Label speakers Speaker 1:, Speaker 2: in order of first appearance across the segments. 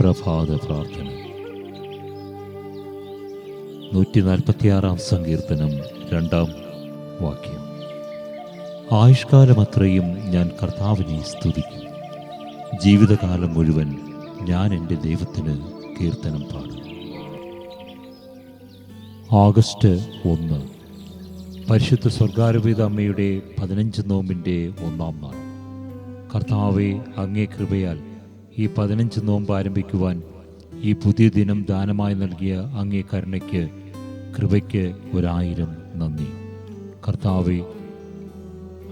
Speaker 1: പ്രഭാത പ്രാർത്ഥന. നൂറ്റി നാൽപ്പത്തിയാറാം സങ്കീർത്തനം രണ്ടാം വാക്യം. ആയുഷ്കാലമത്രയും ഞാൻ കർത്താവിനെ സ്തുതിക്കും. ജീവിതകാലം മുഴുവൻ ഞാൻ എന്റെ ദൈവത്തിന് കീർത്തനം പാടും. ആഗസ്റ്റ് ഒന്ന്. പരിശുദ്ധ സ്വർഗാരൂപിത അമ്മയുടെ പതിനഞ്ച് നോമ്പിന്റെ ഒന്നാം നാൾ. കർത്താവെ അങ്ങേ കൃപയാൽ ഈ പതിനഞ്ച് നോമ്പ് ആരംഭിക്കുവാൻ ഈ പുതിയ ദിനം ദാനമായി നൽകിയ അങ്ങേ കരുണയ്ക്ക് കൃപയ്ക്ക് ഒരായിരം നന്ദി. കർത്താവെ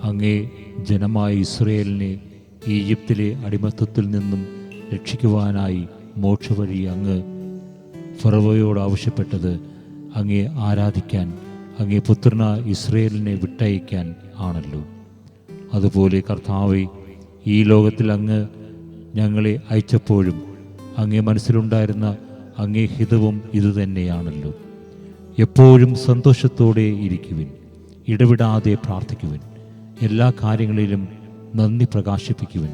Speaker 1: അങ്ങേ ജനമായ ഇസ്രയേലിനെ ഈജിപ്തിലെ അടിമത്തത്തിൽ നിന്നും രക്ഷിക്കുവാനായി മോക്ഷവഴി അങ്ങ് ഫറവയോട് ആവശ്യപ്പെട്ടത് അങ്ങേ ആരാധിക്കാൻ അങ്ങേ പുത്രന ഇസ്രയേലിനെ വിട്ടയക്കാൻ ആണല്ലോ. അതുപോലെ കർത്താവെ ഈ ലോകത്തിൽ അങ്ങ് ഞങ്ങളെ അയച്ചപ്പോഴും അങ്ങേ മനസ്സിലുണ്ടായിരുന്ന അങ്ങേ ഹിതവും ഇതുതന്നെയാണല്ലോ. എപ്പോഴും സന്തോഷത്തോടെ ഇരിക്കുവിൻ ഇടവിടാതെ പ്രാർത്ഥിക്കുവിൻ എല്ലാ കാര്യങ്ങളിലും നന്ദി പ്രകാശിപ്പിക്കുവിൻ.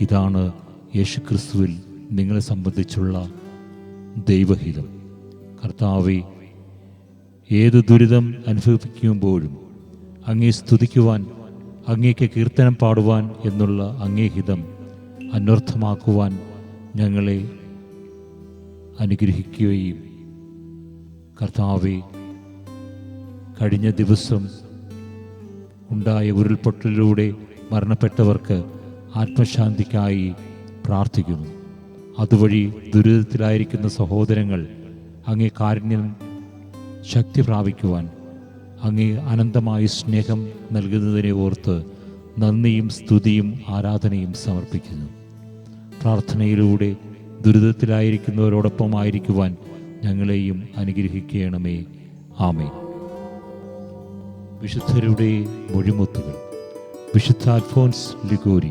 Speaker 1: ഇതാണ് യേശുക്രിസ്തുവിൽ നിങ്ങളെ സംബന്ധിച്ചുള്ള ദൈവഹിതം. കർത്താവെ ഏത് ദുരിതം അനുഭവിക്കുമ്പോഴും അങ്ങേ സ്തുതിക്കുവാൻ അങ്ങേക്ക് കീർത്തനം പാടുവാൻ എന്നുള്ള അങ്ങേഹിതം അനർത്ഥമാക്കുവാൻ ഞങ്ങളെ അനുഗ്രഹിക്കുകയും കർത്താവെ കഴിഞ്ഞ ദിവസം ഉണ്ടായ ഉരുൾപൊട്ടലിലൂടെ മരണപ്പെട്ടവർക്ക് ആത്മശാന്തിക്കായി പ്രാർത്ഥിക്കുന്നു. അതുവഴി ദുരിതത്തിലായിരിക്കുന്ന സഹോദരങ്ങൾ അങ്ങേ കാരുണ്യം ശക്തി പ്രാപിക്കുവാൻ അങ്ങേ അനന്തമായ സ്നേഹം നൽകുന്നതിനെ ഓർത്ത് നന്ദിയും സ്തുതിയും ആരാധനയും സമർപ്പിക്കുന്നു. പ്രാർത്ഥനയിലൂടെ ദുരിതത്തിലായിരിക്കുന്നവരോടൊപ്പമായിരിക്കുവാൻ ഞങ്ങളെയും അനുഗ്രഹിക്കണമേ. ആമേ വിശുദ്ധരുടെ മൊഴിമുത്തുകൾ. വിശുദ്ധ അൽഫോൻസ് ലിഗോരി.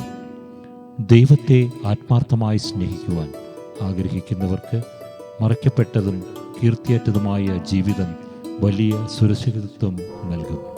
Speaker 1: ദൈവത്തെ ആത്മാർത്ഥമായി സ്നേഹിക്കുവാൻ ആഗ്രഹിക്കുന്നവർക്ക് മറയ്ക്കപ്പെട്ടതും കീർത്തിയേറ്റതുമായ ജീവിതം വലിയ സുരക്ഷിതത്വം നൽകും.